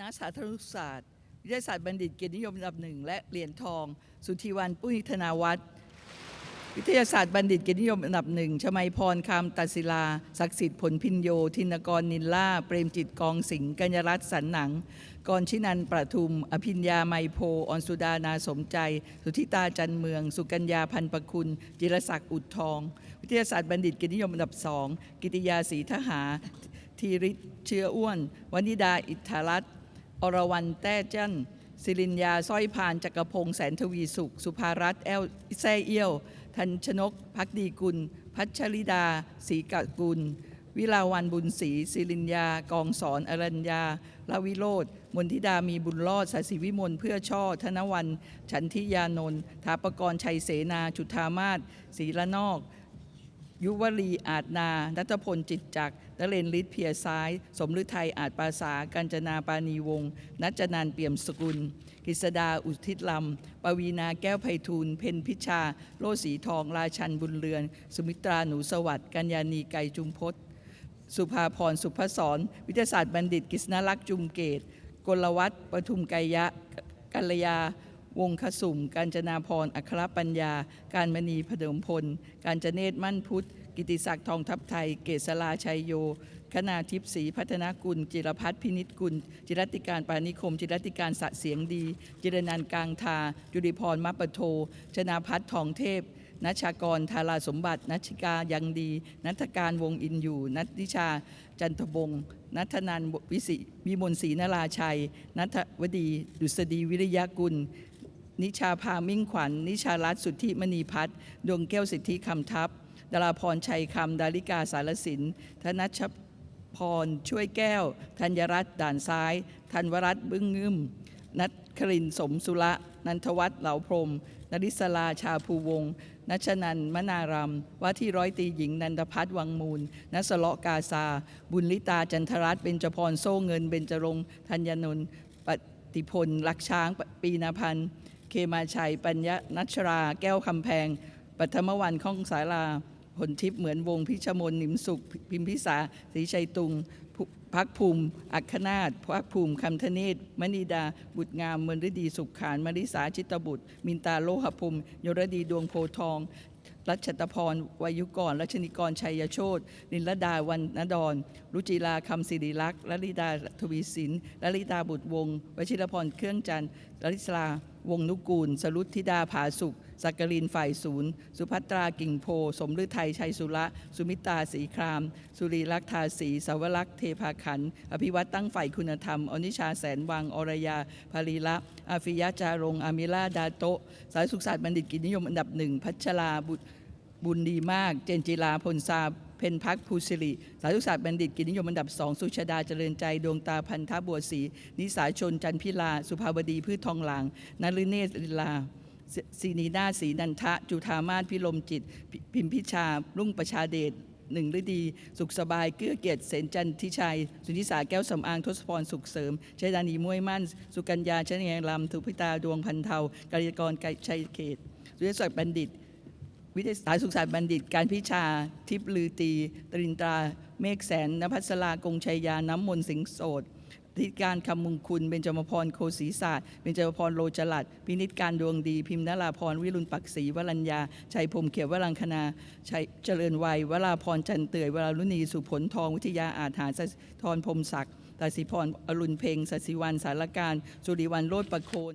ณะสาธารณศาสตร์วิทยาศาสตร์บัณฑิตเกียรตินิยมอันดับหนึ่งและเหรียญทอง สุธีวันปุ้ยธนาวัฒน์วิทยาศาสตร์บัณฑิตเกียรตินิยมอันดับหนึ่งชมัยพรคำตัศิลา ศักดิ์สิทธิ์ผลพินโย ธินกรนินล่า เปรมจิตกองสิงห์กัญญรัตน์สันหนัง กรชินันประทุม อภิญญาไมโพออนสุดานาสมใจ สุธิตาจันเมือง สุกัญญาพันประคุณ จิรศักดิ์อุดทอง วิทยาศาสตร์บัณฑิตเกียรตินิยมอันดับสองกิติยาศรีทหาธีริศเชื้ออ้วน วนิดาอิทธารัตน์ อรวรรณแต้จันศิรินยาสร้อยพานจักรพงษ์แสนทวีสุข สุภารัตน์แอลแซ่เอี้ยว ทันชนก พักดีกุล พัชริดาศรีกกุล วิลาวันบุญศรีศิรินยา กองสอนอรัญญาลาวิโรธมนทิดามีบุญรอดสศิวิมลเพื่อช่อ ธนวัน ฉันทิยานนท์ถาปกรณ์ชัยเสนาจุธามาศศรีละนอก ยุวลีอาจนา นัทพลจิตจักรนเรนฤทธิ์เพียซ้าย สมฤทัยอาจปาสา กัญจนาปานีวงศ์นัจนันเปี่ยมสกุลกฤษดาอุทิศลำปวีนาแก้วไพฑูรย์เพนพิชา โลสีทอง ราชันบุญเรือน สุมิตราหนูสวัสดิ์กัญญานีไกจุมพศสุภาพรสุภศร วิทยาศาสตร์บัณฑิตกฤษณลักษ์จุมเกต กลวัฒน์ปทุมไกยะกัลยา วงคสุมการจนาพรอัครปัญญา การมณีพดมพล การจเนศมั่นพุทธ กิติศักดิ์ทองทัพไทย เกษราชัยโย คณาทิพย์ศรีพัฒนากุล จิรพัฒน์พินิจกุล จิรติการปานิคม จิรติการสะเสียงดี จิรนันกลางทาจุริพรมัปปโท ชนาพัฒน์ทองเทพนัชากรธาราสมบัตินัชิกายังดี นัทการวงอินอยู่ นัทนิชา จันทบง นัทนันวิสิวิมลศรีนราชัย นัทวดี ดุษฎีวิริยกุล นิชาพามิ่งขวัญนิชารัตน์สุทธิมณีพัฒน์ดวงแก้วสิทธิคำทัพดาราพรชัยคำดาริกาสารสิน ธนัชพรช่วยแก้ว ธัญรัตน์ด่านซ้าย ธันวรัตน์บึ้งงึมนัทครินสมสุระ นันทวัฒน์เหลาพรมนริศลาชาภูวงศ์นัชนันมนารำว่าที่ร้อยตีหญิงนันทพัฒน์วังมูลนัสเลาะกาซา บุญลิตาจันทรัตน์เบญจพรโซ่เงิน เบญจรงธัญญนนท์ปฏิพลลักช้าง ปีนาพันธ์ เคมาชัย ปัญญนัชรา แก้วคำแพง ปัทมวันข้องสาราผลทิพย์เหมือนวงพิชมนหนิมสุข พิมพิสาศรีชัยตุงพักภูมิ อัคคนาถพักภูมิคำธเนศมณีดา บุตรงามมือนฤดีสุขขาน มริสาชิตบุตร มินตาโลหภูมิยรดีดวงโพทอง รัชตพรวายุกร รัชนิกร ชัยโชตนินลดาวันนดร รุจิลาคำศิริลักษณ์ลลิดาทวีสินลลิตาบุตรวงวชิรพรเครื่องจันทร์ลลิสลา วงนุกูล สรุตธิดาผาสุขสักกลินฝ่ายศูนย์ สุภัตรากิ่งโพ สมฤทัยชัยสุระ สุมิตาสีคราม สุรีลักษณ์ทาสีสาวลักษ์เทพาขัน อภิวัตตั้งฝ่ายคุณธรรม อนิชาแสนวัง อรยาภารีละ อาฟิยะจารง อามิลาดาโตสายสุขศาสตร์บัณฑิตกิจนิยมอันดับหนึ่ง พัชราบุตรบุญดีมาก เจนจิลาพลซา เพนพักภูสิริสาธุศาสตร์บัณฑิตกิจนิยมอันดับสองสุชาดาเจริญใจ ดวงตาพันธบัวศรีนิสาชนจันพิลา สุภาวดีพืชทองหลางนฤเนศลิลาศีนีนาศีนันทะ จุธามาศพิลมจิต พิมพิชา รุ่งประชาเดชหนึ่งฤดี สุขสบายเกื้อเกียรติเสนจันทิชัย สุนิสาแก้วสำอางทศพรสุขเสริมชัยดานีมวยมั่น สุกัญญาชนเงลำทุพิตาดวงพันเทากาลยกรไกชัยเขตสุริยศักดิ์บัณฑิต วิทยาศาสตร์สุขศาสตร์บัณฑิต การพิชา ทิพลือตี ตรินตรา เมฆแสนนภัสรากงชัยยา น้ำมนต์สิงโสดธิการคำมุงคุณเบญจมพรโคศีศาสตร์เบญจมพรโลจลัดพินิจการดวงดี พิมพ์นราพรวิรุณปักศรีวรัญญา ชัยพรมเขียววรังคณาชัยเจริญวัยวราพรจันเตย วราลุณีสุผลทองวิทยาอาจหารสทรพรมศักดิ์ตาสิพรอรุณเพ็งสศิวันสารการสุริวันโรจประโคน